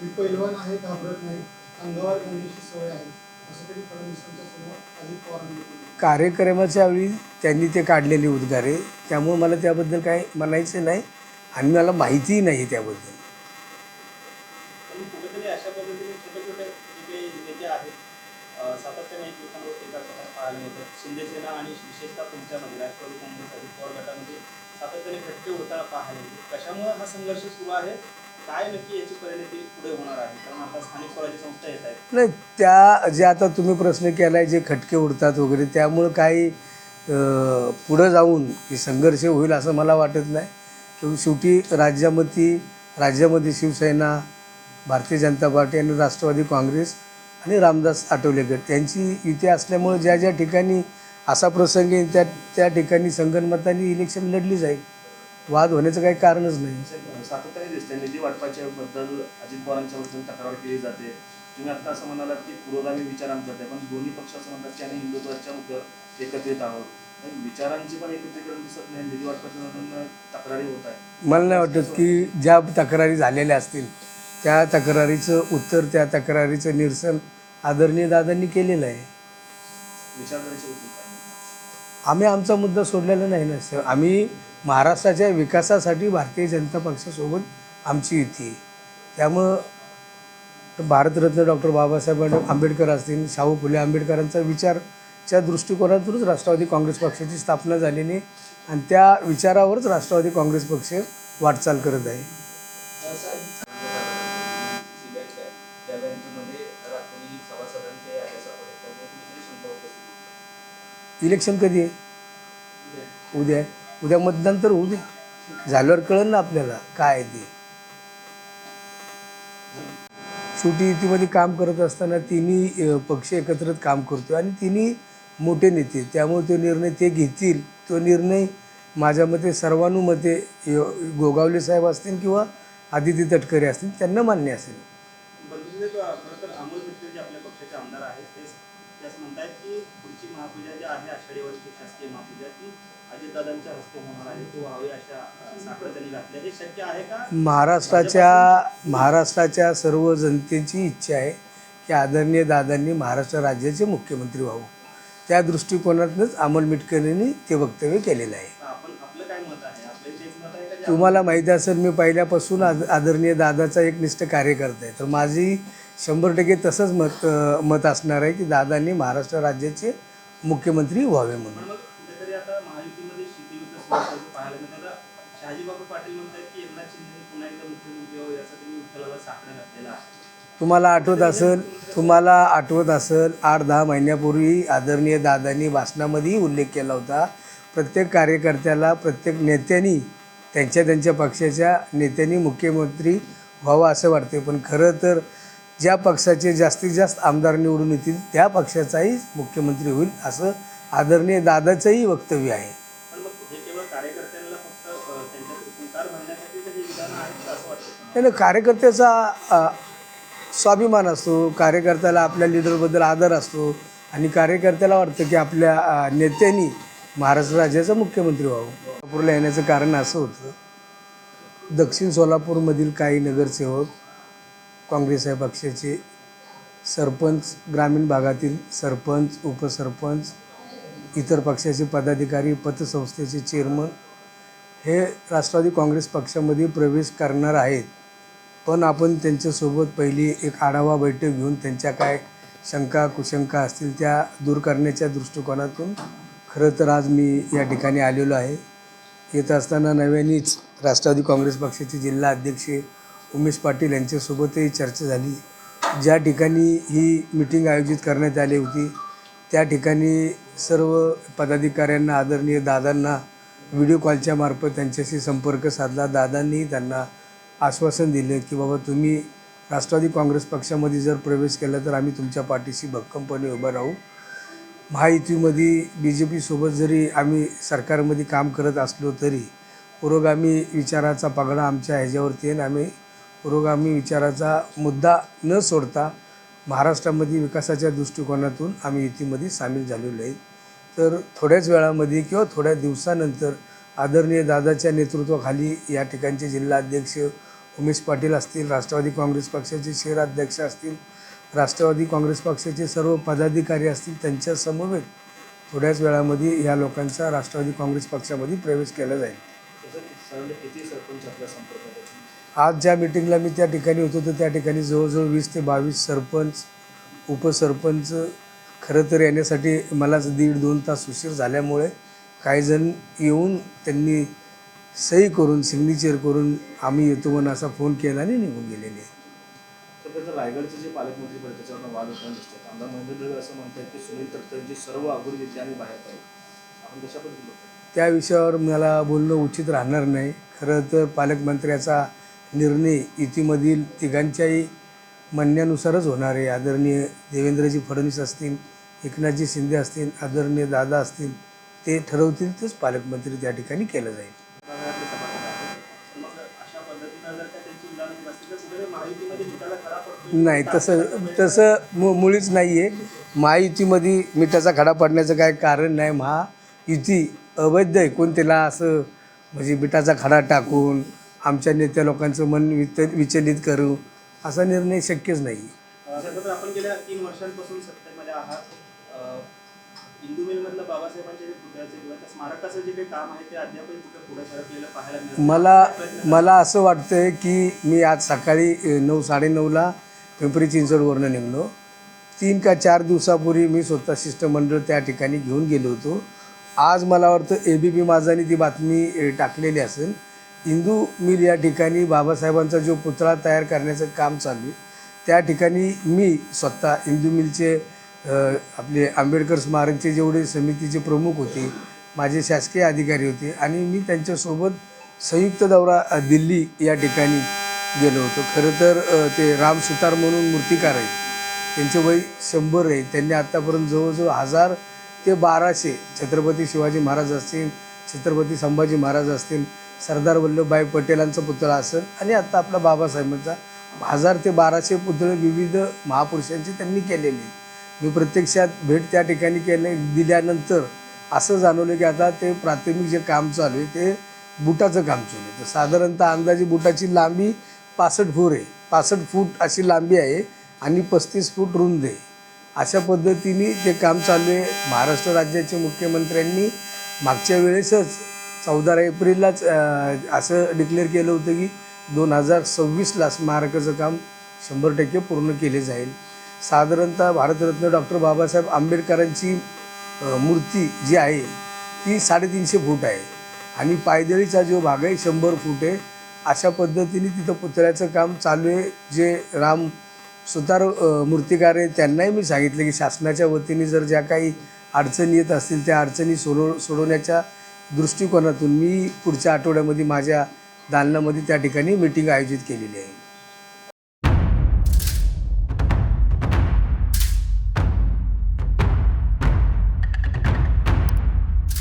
मी पैलवान आहे घाबरत नाही. अंगावर सवय आहे. असं तरी फडणवीसांच्या समोर अजित पवारांनी कार्यक्रमाच्या वेळी त्यांनी ते काढलेले उद्गारे. त्यामुळे मला त्याबद्दल काय म्हणायचं नाही आणि मला माहितीही नाही त्याबद्दल पण कुठेतरी अशा पद्धतीने छोटे छोटे जे काही नेते आहेत अं, सातत्याने एकमेकांवर टीका करताना पाहायला मिळतात शिंदेसेना आणि विशेषतः तुमच्यामध्ये राष्ट्रवादी काँग्रेस अजित पवार गटामध्ये सातत्याने खटके होताना पाहायला मिळते कशामुळे हा संघर्ष सुरू आहे? काय नक्की याची परिणती पुढे होणार आहे? कारण आता स्थानिक स्वराज्य संस्था येत आहेत. नाही त्या जे आता तुम्ही प्रश्न केलाय जे खटके उडतात वगैरे त्यामुळं काही पुढं जाऊन की संघर्ष होईल असं मला वाटत नाही. किंवा शेवटी राज्यामध्ये राज्यामध्ये शिवसेना भारतीय जनता पार्टी आणि राष्ट्रवादी काँग्रेस आणि रामदास आठवले गट यांची युती असल्यामुळे ज्या ज्या ठिकाणी असा प्रसंग येईल त्या त्या ठिकाणी संगणमताने इलेक्शन लढली जाईल. वाद होण्याचं काही कारणच नाही. सातत्याने दिसते निधी वाटपाच्या बद्दल अजित पवारांच्या बद्दल तक्रार केली जाते. तुम्ही आता असं म्हणालात की पुरोगामी विचार आमच्यात आहे पण दोन्ही पक्ष असं म्हणतात की आम्ही हिंदुत्वाच्या मुद्द्यावर एकत्रित आहोत. विचारांची पण एकत्रीकरण दिसत नाही निधी वाटपाच्या तक्रारी होत आहे मला नाही वाटत की ज्या तक्रारी झालेल्या असतील त्या तक्रारीचं उत्तर त्या तक्रारीचं निरसन आदरणीय दादांनी केलेलं आहे. म्हणता? आम्ही आमचा मुद्दा सोडलेला नाही ना सर. आम्ही महाराष्ट्राच्या विकासासाठी भारतीय जनता पक्षासोबत आमची युती त्यामुळं भारतरत्न डॉक्टर बाबासाहेब आंबेडकर असतील शाहू फुले आंबेडकरांचा विचारच्या दृष्टिकोनातूनच राष्ट्रवादी काँग्रेस पक्षाची स्थापना झालेली आणि त्या विचारावरच राष्ट्रवादी काँग्रेस पक्ष वाटचाल करत आहे. इलेक्शन कधी आहे? उद्या आहे. उद्या मतदान तर होऊ दे. झाल्यावर कळेल ना आपल्याला काय आहे ते. छोटी युतीमध्ये काम करत असताना तिन्ही पक्ष एकत्रित काम करतो आणि तिन्ही मोठे नेते त्यामुळे तो निर्णय ते घेतील. तो निर्णय माझ्या मते सर्वानुमते य- गोगावले साहेब असतील किंवा आदिती तटकरे असतील त्यांना मान्य असेल. बंधुदेव खरं तर अमोल मित्र जे आपल्या पक्षाचे आमदार आहेत ते ते असं म्हणतायत की पुढची महापूजा जी आहे आषाढीवरची शासकीय महापूजा ती अजितदादांच्या हस्ते होणार आहे. ती व्हावी अशा साकडं त्यांनी घातल्या हे शक्य आहे का? महाराष्ट्राच्या महाराष्ट्राच्या सर्व जनतेची इच्छा आहे की आदरणीय दादांनी महाराष्ट्र राज्याचे मुख्यमंत्री व्हावं. त्या दृष्टिकोनातूनच अमोल मिटकरींनी ते वक्तव्य केलेलं आहे. तुम्हाला माहिती असेल मी पहिल्यापासून आद आदरणीय दादाचा एक निष्ठ कार्यकर्ता आहे. तर माझी शंभर टक्के तसंच मत मत असणार आहे की दादांनी महाराष्ट्र राज्याचे मुख्यमंत्री व्हावे म्हणून. तुम्हाला आठवत असेल तुम्हाला आठवत असेल आठ दहा महिन्यापूर्वी आदरणीय दादांनी भाषणामध्येही उल्लेख केला होता. प्रत्येक कार्यकर्त्याला प्रत्येक नेत्यांनी त्यांच्या त्यांच्या पक्षाच्या नेत्यांनी मुख्यमंत्री व्हावं असं वाटते पण खरं तर ज्या पक्षाचे जास्तीत जास्त आमदार निवडून येतील त्या पक्षाचाही मुख्यमंत्री होईल असं आदरणीय दादाचंही वक्तव्य आहे. त्यानं कार्यकर्त्याचा स्वाभिमान असतो कार्यकर्त्याला आपल्या लिडरबद्दल आदर असतो आणि कार्यकर्त्याला वाटतं की आपल्या नेत्यांनी महाराष्ट्र राज्याचा मुख्यमंत्री व्हावं. सोलापूरला येण्याचं कारण असं होतं दक्षिण सोलापूरमधील काही नगरसेवक काँग्रेस या पक्षाचे सरपंच ग्रामीण भागातील सरपंच उपसरपंच इतर पक्षाचे पदाधिकारी पतसंस्थेचे चेअरमन हे राष्ट्रवादी काँग्रेस पक्षामध्ये प्रवेश करणार आहेत. पण आपण त्यांच्यासोबत पहिली एक आढावा बैठक घेऊन त्यांच्या काय शंका कुशंका असतील त्या दूर करण्याच्या दृष्टिकोनातून खरं तर आज मी या ठिकाणी आलेलो आहे. येत असताना नव्यानेच राष्ट्रवादी काँग्रेस पक्षाचे जिल्हा अध्यक्ष उमेश पाटील यांच्यासोबतही चर्चा झाली. ज्या ठिकाणी ही मिटिंग आयोजित करण्यात आली होती त्या ठिकाणी सर्व पदाधिकाऱ्यांना आदरणीय दादांना व्हिडिओ कॉलच्या मार्फत त्यांच्याशी संपर्क साधला. दादांनी त्यांना आश्वासन दिले की बाबा तुम्ही राष्ट्रवादी काँग्रेस पक्षामध्ये जर प्रवेश केला तर आम्ही तुमच्या पाठीशी भक्कमपणे उभं राहू. महायुतीमध्ये बी जे पीसोबत जरी आम्ही सरकारमध्ये काम करत असलो तरी पुरोगामी विचाराचा पगडा आमच्या ह्याच्यावरती आहे आणि आम्ही पुरोगामी विचाराचा मुद्दा न सोडता महाराष्ट्रामध्ये विकासाच्या दृष्टिकोनातून आम्ही युतीमध्ये सामील झालेलो आहे. तर थोड्याच वेळामध्ये किंवा थोड्या दिवसानंतर आदरणीय दादाच्या नेतृत्वाखाली या ठिकाणचे जिल्हाध्यक्ष उमेश पाटील असतील राष्ट्रवादी काँग्रेस पक्षाचे शहराध्यक्ष असतील राष्ट्रवादी काँग्रेस पक्षाचे सर्व पदाधिकारी असतील त्यांच्या समवेत थोड्याच वेळामध्ये या लोकांचा राष्ट्रवादी काँग्रेस पक्षामध्ये प्रवेश केला जाईल. आज ज्या मिटिंगला मी त्या ठिकाणी होतो तर त्या ठिकाणी जवळजवळ वीस ते बावीस सरपंच उपसरपंच खरं तर येण्यासाठी मलाच दीड दोन तास उशीर झाल्यामुळे काही जण येऊन त्यांनी सही करून सिग्नेचर करून आम्ही येतो म्हणून असा फोन केला आणि निघून गेलेले. तर त्याचं रायगडचे जे पालकमंत्री पद त्याच्यावर वाद होताना दिसतात आमदार महेंद्र ढग असं म्हणतात की सुनील तटकरेंची सर्व आघाडी घेतली आणि बाहेर पाहिजे आपण कशा पद्धतीने बघतो? त्या विषयावर मला बोलणं उचित राहणार नाही. खरं तर पालकमंत्र्याचा निर्णय युतीमधील तिघांच्याही म्हणण्यानुसारच होणार आहे. आदरणीय देवेंद्रजी फडणवीस असतील एकनाथजी शिंदे असतील आदरणीय दादा असतील ते ठरवतील तेच पालकमंत्री त्या ठिकाणी केलं जाईल. नाही तसं तसं मु मुळीच नाही आहे महायुतीमध्ये मिठाचा खडा पडण्याचं काय कारण नाही. महायुती अवैध आहे. कोण त्याला असं म्हणजे मिठाचा खडा टाकून आमच्या नेत्या लोकांचं मन वित विचलित करू असा निर्णय शक्यच नाही. आपण गेल्या तीन वर्षांपासून सत्तेमध्ये आहात. इंदू मिलमधलं बाबासाहेबांच्या जे पुतळ्याचं किंवा त्या स्मारकाचं जे काही काम आहे ते अद्यापही कुठे पुढे सरकलेलं पाहायला मिळत. मला मला असं वाटतंय की मी आज सकाळी नऊ साडेनऊला पिंपरी चिंचवडवरनं निघलो. तीन का चार दिवसापूर्वी मी स्वतः शिष्टमंडळ त्या ठिकाणी घेऊन गेलो होतो. आज मला वाटतं ए बी पी माझाने ती बातमी टाकलेली असेल. हिंदू मिल या ठिकाणी बाबासाहेबांचा जो पुतळा तयार करण्याचं काम चालू आहे त्या ठिकाणी मी स्वतः हिंदू मिलचे आपले आंबेडकर स्मारकचे जेवढे समितीचे प्रमुख होते माझे शासकीय अधिकारी होते आणि मी त्यांच्यासोबत संयुक्त दौरा दिल्ली या ठिकाणी गेलो होतो. खरं तर ते राम सुतार म्हणून मूर्तिकार आहेत. त्यांचे वय शंभर आहे. त्यांनी आत्तापर्यंत जवळजवळ हजार ते बाराशे छत्रपती शिवाजी महाराज असतील छत्रपती संभाजी महाराज असतील सरदार वल्लभभाई पटेलांचा पुतळा असेल आणि आत्ता आपला बाबासाहेबांचा. हजार ते बाराशे पुतळे विविध महापुरुषांची त्यांनी केलेले. आहेत. मी प्रत्यक्षात भेट त्या ठिकाणी केले दिल्यानंतर असं जाणवलं की आता ते प्राथमिक जे काम चालू आहे ते बुटाचं काम चालू आहे. तर साधारणतः अंदाजे बुटाची लांबी पासष्ट फूर आहे. पासष्ट फूट अशी लांबी आहे आणि पस्तीस फूट रुंद आहे. अशा पद्धतीने ते काम चालू आहे. महाराष्ट्र राज्याचे मुख्यमंत्र्यांनी मागच्या वेळेसच चौदा एप्रिललाच असं डिक्लेअर केलं होतं की दोन हजार सव्वीसला स्मारकाचं काम शंभर टक्के पूर्ण केले जाईल. साधारणतः भारतरत्न डॉक्टर बाबासाहेब आंबेडकरांची मूर्ती जी आहे ती साडेतीनशे फूट आहे. आणि पायदळीचा जो भाग आहे शंभर फूट आहे. अशा पद्धतीने तिथं पुतळ्याचं काम चालू आहे. जे राम सुतार मूर्तिकार आहे त्यांनाही मी सांगितलं की शासनाच्या वतीने जर ज्या काही अडचणी येत असतील त्या अडचणी सोडव सोडवण्याच्या दृष्टिकोनातून मी पुढच्या आठवड्यामध्ये माझ्या दालनामध्ये त्या ठिकाणी मीटिंग आयोजित केलेली आहे.